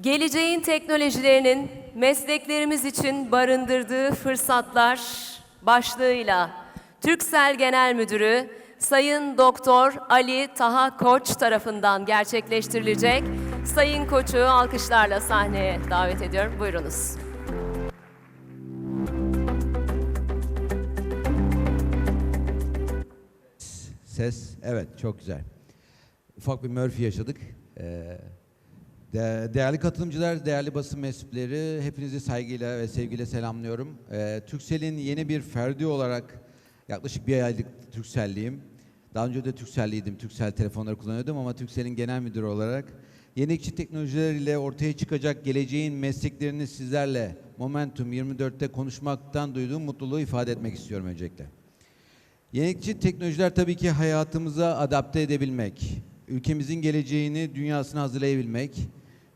Geleceğin teknolojilerinin mesleklerimiz için barındırdığı fırsatlar başlığıyla Türksel Genel Müdürü Sayın Doktor Ali Taha Koç tarafından gerçekleştirilecek. Sayın Koç'u alkışlarla sahneye davet ediyorum. Buyurunuz. Ses, evet çok güzel. Ufak bir Murphy yaşadık. Ee, değerli katılımcılar, değerli basın mensupları, hepinizi saygıyla ve sevgiyle selamlıyorum. Ee, Türkcell'in yeni bir ferdi olarak yaklaşık bir aylık Türkcell'liyim. Daha önce de Türkcell'liydim, Türkcell telefonları kullanıyordum ama Türkcell'in genel müdürü olarak yenilikçi teknolojiler ile ortaya çıkacak geleceğin mesleklerini sizlerle Momentum 24'te konuşmaktan duyduğum mutluluğu ifade etmek istiyorum öncelikle. Yenilikçi teknolojiler tabii ki hayatımıza adapte edebilmek, ülkemizin geleceğini dünyasına hazırlayabilmek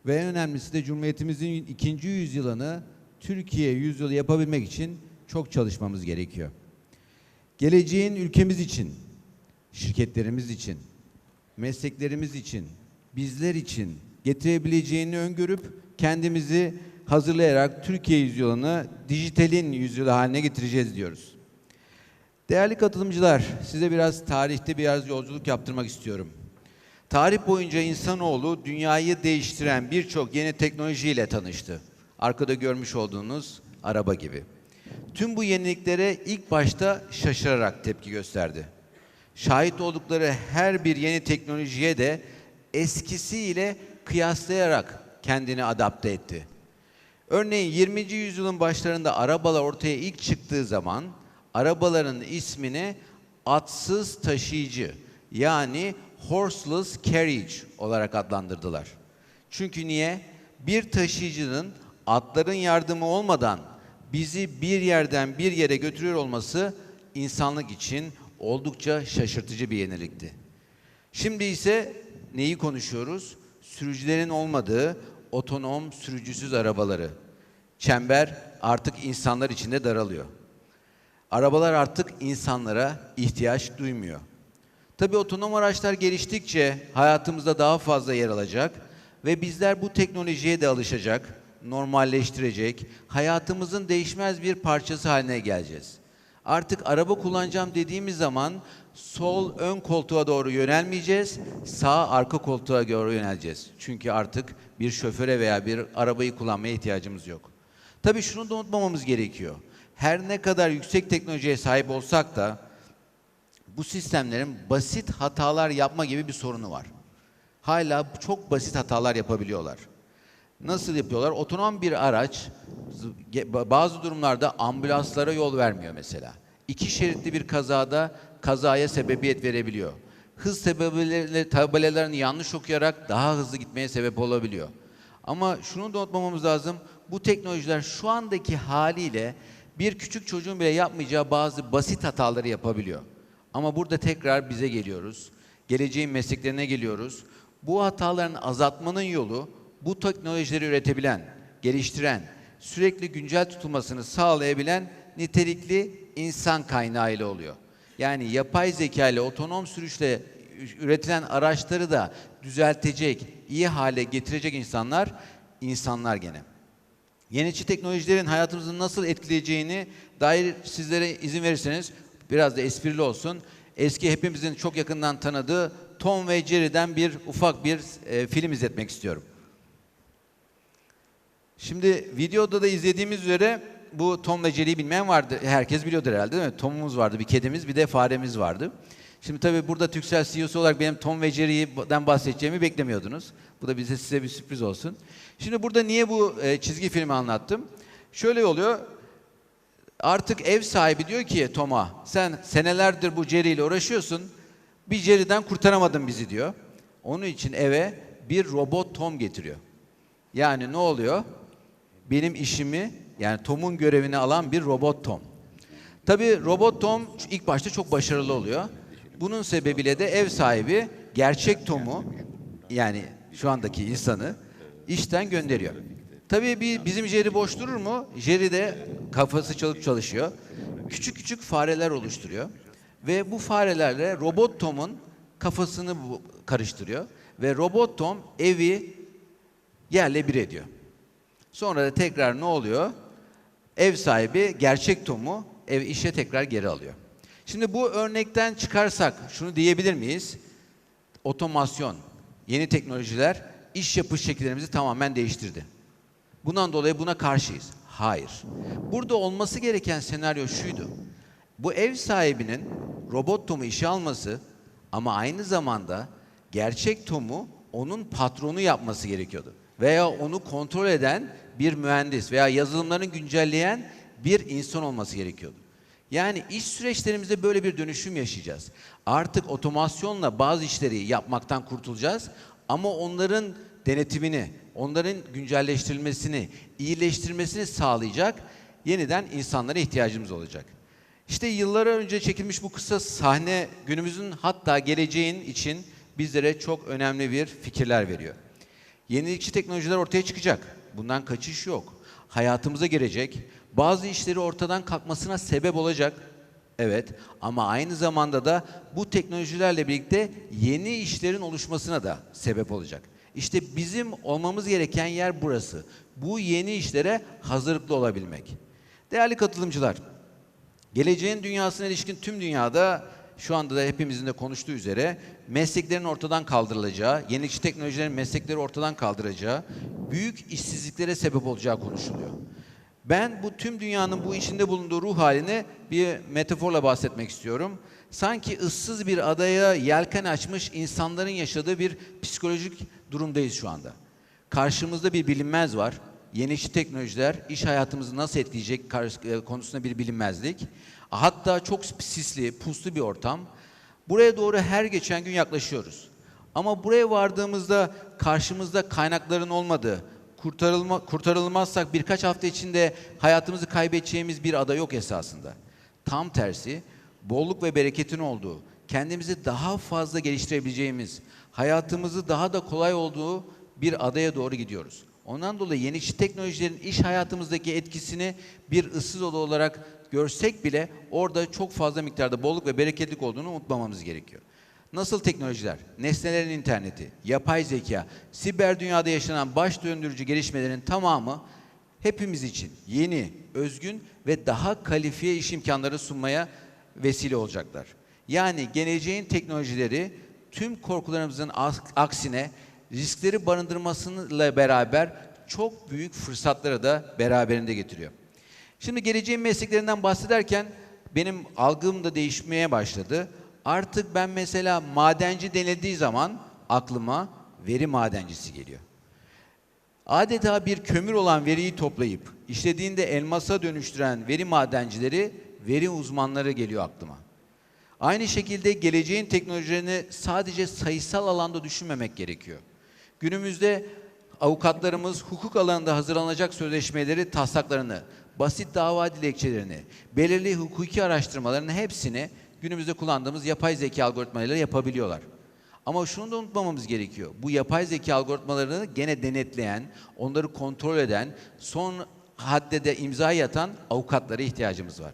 ve en önemlisi de Cumhuriyetimizin ikinci yüzyılını Türkiye yüzyılı yapabilmek için çok çalışmamız gerekiyor. Geleceğin ülkemiz için, şirketlerimiz için, mesleklerimiz için, bizler için getirebileceğini öngörüp kendimizi hazırlayarak Türkiye yüzyılını dijitalin yüzyılı haline getireceğiz diyoruz. Değerli katılımcılar, size biraz tarihte biraz yolculuk yaptırmak istiyorum. Tarih boyunca insanoğlu dünyayı değiştiren birçok yeni teknolojiyle tanıştı. Arkada görmüş olduğunuz araba gibi. Tüm bu yeniliklere ilk başta şaşırarak tepki gösterdi. Şahit oldukları her bir yeni teknolojiye de eskisiyle kıyaslayarak kendini adapte etti. Örneğin 20. yüzyılın başlarında arabalar ortaya ilk çıktığı zaman arabaların ismini atsız taşıyıcı yani horseless carriage olarak adlandırdılar. Çünkü niye? Bir taşıyıcının atların yardımı olmadan bizi bir yerden bir yere götürüyor olması insanlık için oldukça şaşırtıcı bir yenilikti. Şimdi ise neyi konuşuyoruz? Sürücülerin olmadığı otonom sürücüsüz arabaları. Çember artık insanlar içinde daralıyor. Arabalar artık insanlara ihtiyaç duymuyor. Tabii otonom araçlar geliştikçe hayatımızda daha fazla yer alacak ve bizler bu teknolojiye de alışacak, normalleştirecek, hayatımızın değişmez bir parçası haline geleceğiz. Artık araba kullanacağım dediğimiz zaman sol ön koltuğa doğru yönelmeyeceğiz, sağ arka koltuğa doğru yöneleceğiz. Çünkü artık bir şoföre veya bir arabayı kullanmaya ihtiyacımız yok. Tabii şunu da unutmamamız gerekiyor. Her ne kadar yüksek teknolojiye sahip olsak da bu sistemlerin basit hatalar yapma gibi bir sorunu var. Hala çok basit hatalar yapabiliyorlar. Nasıl yapıyorlar? Otonom bir araç bazı durumlarda ambulanslara yol vermiyor mesela. İki şeritli bir kazada kazaya sebebiyet verebiliyor. Hız sebebiyle tabelalarını yanlış okuyarak daha hızlı gitmeye sebep olabiliyor. Ama şunu da unutmamamız lazım. Bu teknolojiler şu andaki haliyle bir küçük çocuğun bile yapmayacağı bazı basit hataları yapabiliyor. Ama burada tekrar bize geliyoruz. Geleceğin mesleklerine geliyoruz. Bu hataların azaltmanın yolu bu teknolojileri üretebilen, geliştiren, sürekli güncel tutulmasını sağlayabilen nitelikli insan kaynağı ile oluyor. Yani yapay zeka ile otonom sürüşle üretilen araçları da düzeltecek, iyi hale getirecek insanlar, insanlar gene. Yenilikçi teknolojilerin hayatımızı nasıl etkileyeceğini dair sizlere izin verirseniz biraz da esprili olsun. Eski hepimizin çok yakından tanıdığı Tom ve Jerry'den bir ufak bir e, film izletmek istiyorum. Şimdi videoda da izlediğimiz üzere bu Tom ve Jerry'yi bilmeyen vardı. Herkes biliyordur herhalde değil mi? Tom'umuz vardı, bir kedimiz, bir de faremiz vardı. Şimdi tabii burada Türksel CEO'su olarak benim Tom ve Jerry'den bahsedeceğimi beklemiyordunuz. Bu da bize size bir sürpriz olsun. Şimdi burada niye bu e, çizgi filmi anlattım? Şöyle oluyor. Artık ev sahibi diyor ki Tom'a sen senelerdir bu Jerry ile uğraşıyorsun. Bir Jerry'den kurtaramadın bizi diyor. Onun için eve bir robot Tom getiriyor. Yani ne oluyor? Benim işimi yani Tom'un görevini alan bir robot Tom. Tabii robot Tom ilk başta çok başarılı oluyor. Bunun sebebiyle de ev sahibi gerçek Tom'u yani şu andaki insanı işten gönderiyor. Tabii bir bizim Jerry boş durur mu? Jerry de kafası çalıp çalışıyor. Küçük küçük fareler oluşturuyor. Ve bu farelerle robot Tom'un kafasını karıştırıyor. Ve robot Tom evi yerle bir ediyor. Sonra da tekrar ne oluyor? Ev sahibi gerçek tomu ev işe tekrar geri alıyor. Şimdi bu örnekten çıkarsak şunu diyebilir miyiz? Otomasyon, yeni teknolojiler iş yapış şekillerimizi tamamen değiştirdi. Bundan dolayı buna karşıyız. Hayır. Burada olması gereken senaryo şuydu. Bu ev sahibinin robot Tom'u işe alması ama aynı zamanda gerçek Tom'u onun patronu yapması gerekiyordu. Veya onu kontrol eden bir mühendis veya yazılımlarını güncelleyen bir insan olması gerekiyordu. Yani iş süreçlerimizde böyle bir dönüşüm yaşayacağız. Artık otomasyonla bazı işleri yapmaktan kurtulacağız ama onların denetimini, onların güncelleştirilmesini, iyileştirmesini sağlayacak yeniden insanlara ihtiyacımız olacak. İşte yıllar önce çekilmiş bu kısa sahne günümüzün hatta geleceğin için bizlere çok önemli bir fikirler veriyor. Yenilikçi teknolojiler ortaya çıkacak. Bundan kaçış yok. Hayatımıza girecek. Bazı işleri ortadan kalkmasına sebep olacak. Evet ama aynı zamanda da bu teknolojilerle birlikte yeni işlerin oluşmasına da sebep olacak. İşte bizim olmamız gereken yer burası. Bu yeni işlere hazırlıklı olabilmek. Değerli katılımcılar, Geleceğin dünyasına ilişkin tüm dünyada şu anda da hepimizin de konuştuğu üzere mesleklerin ortadan kaldırılacağı, yenilikçi teknolojilerin meslekleri ortadan kaldıracağı, büyük işsizliklere sebep olacağı konuşuluyor. Ben bu tüm dünyanın bu içinde bulunduğu ruh haline bir metaforla bahsetmek istiyorum. Sanki ıssız bir adaya yelken açmış insanların yaşadığı bir psikolojik durumdayız şu anda. Karşımızda bir bilinmez var. Yenilikçi teknolojiler iş hayatımızı nasıl etkileyecek e, konusunda bir bilinmezlik. Hatta çok sisli, puslu bir ortam. Buraya doğru her geçen gün yaklaşıyoruz. Ama buraya vardığımızda karşımızda kaynakların olmadığı, kurtarılma, kurtarılmazsak birkaç hafta içinde hayatımızı kaybedeceğimiz bir ada yok esasında. Tam tersi, bolluk ve bereketin olduğu, kendimizi daha fazla geliştirebileceğimiz, hayatımızı daha da kolay olduğu bir adaya doğru gidiyoruz. Ondan dolayı yenilikçi teknolojilerin iş hayatımızdaki etkisini bir ıssız oda olarak görsek bile orada çok fazla miktarda bolluk ve bereketlik olduğunu unutmamamız gerekiyor. Nasıl teknolojiler, nesnelerin interneti, yapay zeka, siber dünyada yaşanan baş döndürücü gelişmelerin tamamı hepimiz için yeni, özgün ve daha kalifiye iş imkanları sunmaya vesile olacaklar. Yani geleceğin teknolojileri tüm korkularımızın aksine riskleri barındırmasıyla beraber çok büyük fırsatları da beraberinde getiriyor. Şimdi geleceğin mesleklerinden bahsederken benim algım da değişmeye başladı. Artık ben mesela madenci denildiği zaman aklıma veri madencisi geliyor. Adeta bir kömür olan veriyi toplayıp işlediğinde elmasa dönüştüren veri madencileri, veri uzmanları geliyor aklıma. Aynı şekilde geleceğin teknolojilerini sadece sayısal alanda düşünmemek gerekiyor. Günümüzde avukatlarımız hukuk alanında hazırlanacak sözleşmeleri, taslaklarını, basit dava dilekçelerini, belirli hukuki araştırmaların hepsini günümüzde kullandığımız yapay zeka algoritmalarıyla yapabiliyorlar. Ama şunu da unutmamamız gerekiyor. Bu yapay zeka algoritmalarını gene denetleyen, onları kontrol eden, son haddede imza yatan avukatlara ihtiyacımız var.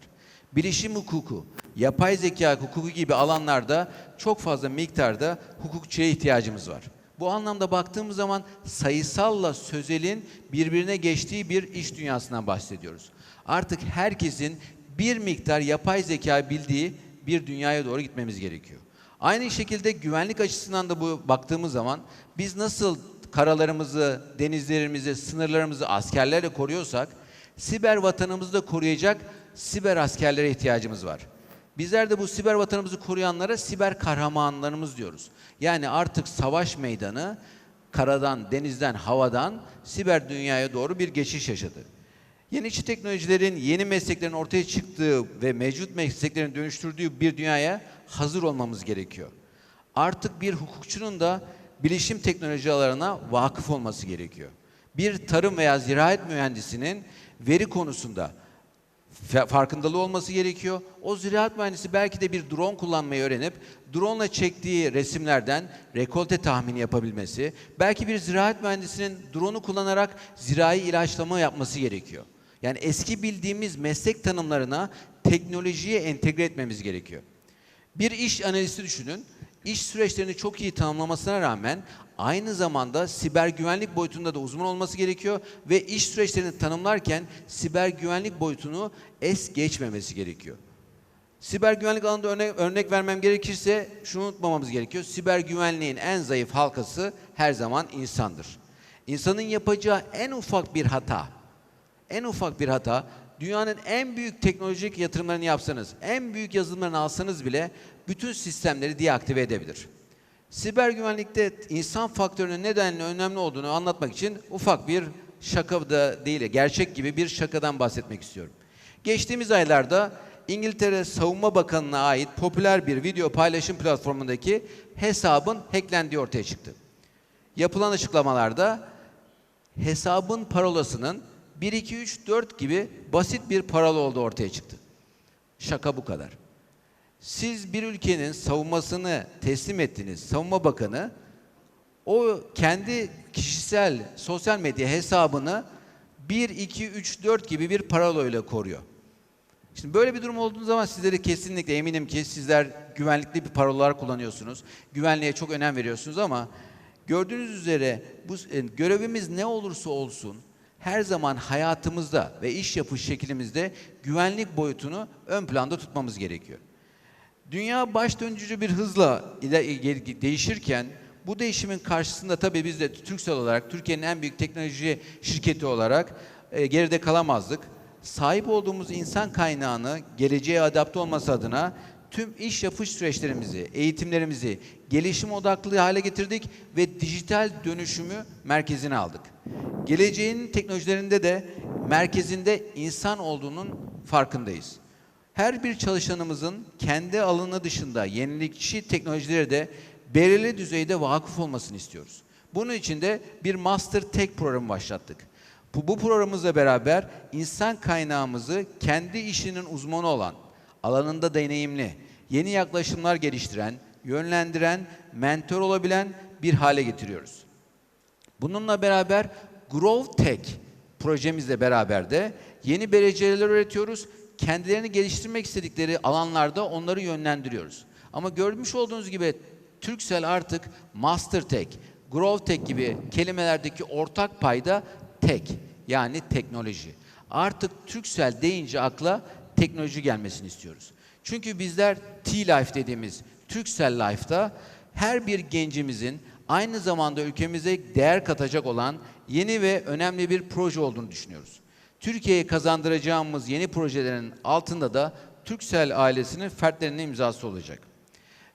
Bilişim hukuku, yapay zeka hukuku gibi alanlarda çok fazla miktarda hukukçuya ihtiyacımız var. Bu anlamda baktığımız zaman sayısalla sözelin birbirine geçtiği bir iş dünyasından bahsediyoruz. Artık herkesin bir miktar yapay zeka bildiği bir dünyaya doğru gitmemiz gerekiyor. Aynı şekilde güvenlik açısından da bu baktığımız zaman biz nasıl karalarımızı, denizlerimizi, sınırlarımızı askerlerle koruyorsak siber vatanımızı da koruyacak siber askerlere ihtiyacımız var. Bizler de bu siber vatanımızı koruyanlara siber kahramanlarımız diyoruz. Yani artık savaş meydanı karadan, denizden, havadan siber dünyaya doğru bir geçiş yaşadı. Yenilikçi teknolojilerin, yeni mesleklerin ortaya çıktığı ve mevcut mesleklerin dönüştürdüğü bir dünyaya hazır olmamız gerekiyor. Artık bir hukukçunun da bilişim teknoloji alanına vakıf olması gerekiyor. Bir tarım veya ziraat mühendisinin veri konusunda farkındalığı olması gerekiyor. O ziraat mühendisi belki de bir drone kullanmayı öğrenip drone çektiği resimlerden rekolte tahmini yapabilmesi, belki bir ziraat mühendisinin drone'u kullanarak zirai ilaçlama yapması gerekiyor. Yani eski bildiğimiz meslek tanımlarına teknolojiye entegre etmemiz gerekiyor. Bir iş analisti düşünün. İş süreçlerini çok iyi tanımlamasına rağmen aynı zamanda siber güvenlik boyutunda da uzman olması gerekiyor ve iş süreçlerini tanımlarken siber güvenlik boyutunu es geçmemesi gerekiyor. Siber güvenlik alanında örnek, örnek vermem gerekirse şunu unutmamamız gerekiyor. Siber güvenliğin en zayıf halkası her zaman insandır. İnsanın yapacağı en ufak bir hata, en ufak bir hata dünyanın en büyük teknolojik yatırımlarını yapsanız, en büyük yazılımlarını alsanız bile bütün sistemleri deaktive edebilir. Siber güvenlikte insan faktörünün nedenli önemli olduğunu anlatmak için ufak bir şaka da değil, gerçek gibi bir şakadan bahsetmek istiyorum. Geçtiğimiz aylarda İngiltere Savunma Bakanı'na ait popüler bir video paylaşım platformundaki hesabın hacklendiği ortaya çıktı. Yapılan açıklamalarda hesabın parolasının 1 2 3 4 gibi basit bir parola olduğu ortaya çıktı. Şaka bu kadar. Siz bir ülkenin savunmasını teslim ettiniz. Savunma Bakanı o kendi kişisel sosyal medya hesabını 1 2 3 4 gibi bir parolayla koruyor. Şimdi böyle bir durum olduğu zaman sizlere kesinlikle eminim ki sizler güvenlikli bir parolalar kullanıyorsunuz. Güvenliğe çok önem veriyorsunuz ama gördüğünüz üzere bu e, görevimiz ne olursa olsun her zaman hayatımızda ve iş yapış şeklimizde güvenlik boyutunu ön planda tutmamız gerekiyor. Dünya baş döndürücü bir hızla değişirken bu değişimin karşısında tabii biz de Türksel olarak Türkiye'nin en büyük teknoloji şirketi olarak e, geride kalamazdık. Sahip olduğumuz insan kaynağını geleceğe adapte olması adına tüm iş yapış süreçlerimizi, eğitimlerimizi gelişim odaklı hale getirdik ve dijital dönüşümü merkezine aldık. Geleceğin teknolojilerinde de merkezinde insan olduğunun farkındayız. Her bir çalışanımızın kendi alanı dışında yenilikçi teknolojilere de belirli düzeyde vakıf olmasını istiyoruz. Bunun için de bir Master Tech programı başlattık. Bu, bu programımızla beraber insan kaynağımızı kendi işinin uzmanı olan, alanında deneyimli, yeni yaklaşımlar geliştiren, yönlendiren, mentor olabilen bir hale getiriyoruz. Bununla beraber Grow Tech projemizle beraber de yeni beceriler öğretiyoruz. Kendilerini geliştirmek istedikleri alanlarda onları yönlendiriyoruz. Ama görmüş olduğunuz gibi Turkcell artık Master Tech, Grow Tech gibi kelimelerdeki ortak payda tek yani teknoloji. Artık Turkcell deyince akla teknoloji gelmesini istiyoruz. Çünkü bizler T-Life dediğimiz Turkcell Life'da her bir gencimizin aynı zamanda ülkemize değer katacak olan yeni ve önemli bir proje olduğunu düşünüyoruz. Türkiye'ye kazandıracağımız yeni projelerin altında da Turkcell ailesinin fertlerinin imzası olacak.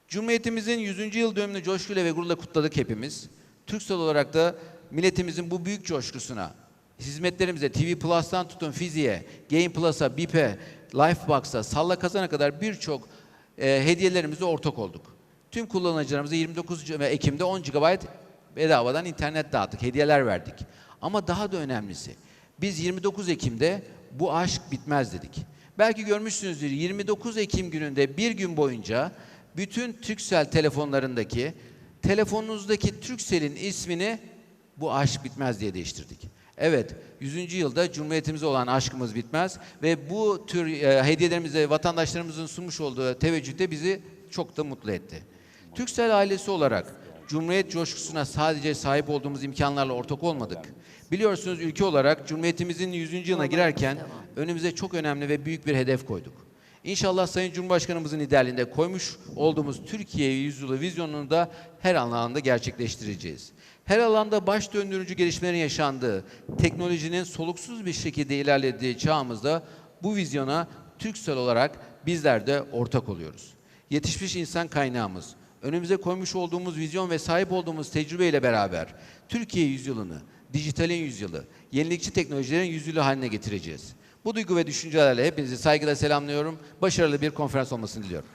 Cumhuriyetimizin 100. yıl dönümünü coşkuyla ve gururla kutladık hepimiz. Türksel olarak da milletimizin bu büyük coşkusuna, hizmetlerimize, TV Plus'tan tutun Fizi'ye, Game Plus'a, BIP'e, Lifebox'a, Salla Kazan'a kadar birçok e, hediyelerimize ortak olduk. Tüm kullanıcılarımıza 29 Ekim'de 10 GB bedavadan internet dağıttık, hediyeler verdik. Ama daha da önemlisi, biz 29 Ekim'de bu aşk bitmez dedik. Belki görmüşsünüzdür 29 Ekim gününde bir gün boyunca bütün Turkcell telefonlarındaki telefonunuzdaki Turkcell'in ismini bu aşk bitmez diye değiştirdik. Evet, 100. yılda Cumhuriyetimize olan aşkımız bitmez ve bu tür e, hediyelerimize vatandaşlarımızın sunmuş olduğu teveccüh de bizi çok da mutlu etti. Türksel ailesi olarak Cumhuriyet coşkusuna sadece sahip olduğumuz imkanlarla ortak olmadık. Biliyorsunuz ülke olarak Cumhuriyetimizin 100. yılına girerken önümüze çok önemli ve büyük bir hedef koyduk. İnşallah Sayın Cumhurbaşkanımızın liderliğinde koymuş olduğumuz Türkiye yüzyılı vizyonunu da her alanda gerçekleştireceğiz. Her alanda baş döndürücü gelişmelerin yaşandığı, teknolojinin soluksuz bir şekilde ilerlediği çağımızda bu vizyona Türksel olarak bizler de ortak oluyoruz. Yetişmiş insan kaynağımız, önümüze koymuş olduğumuz vizyon ve sahip olduğumuz tecrübeyle beraber Türkiye yüzyılını, dijitalin yüzyılı, yenilikçi teknolojilerin yüzyılı haline getireceğiz. Bu duygu ve düşüncelerle hepinizi saygıyla selamlıyorum. Başarılı bir konferans olmasını diliyorum.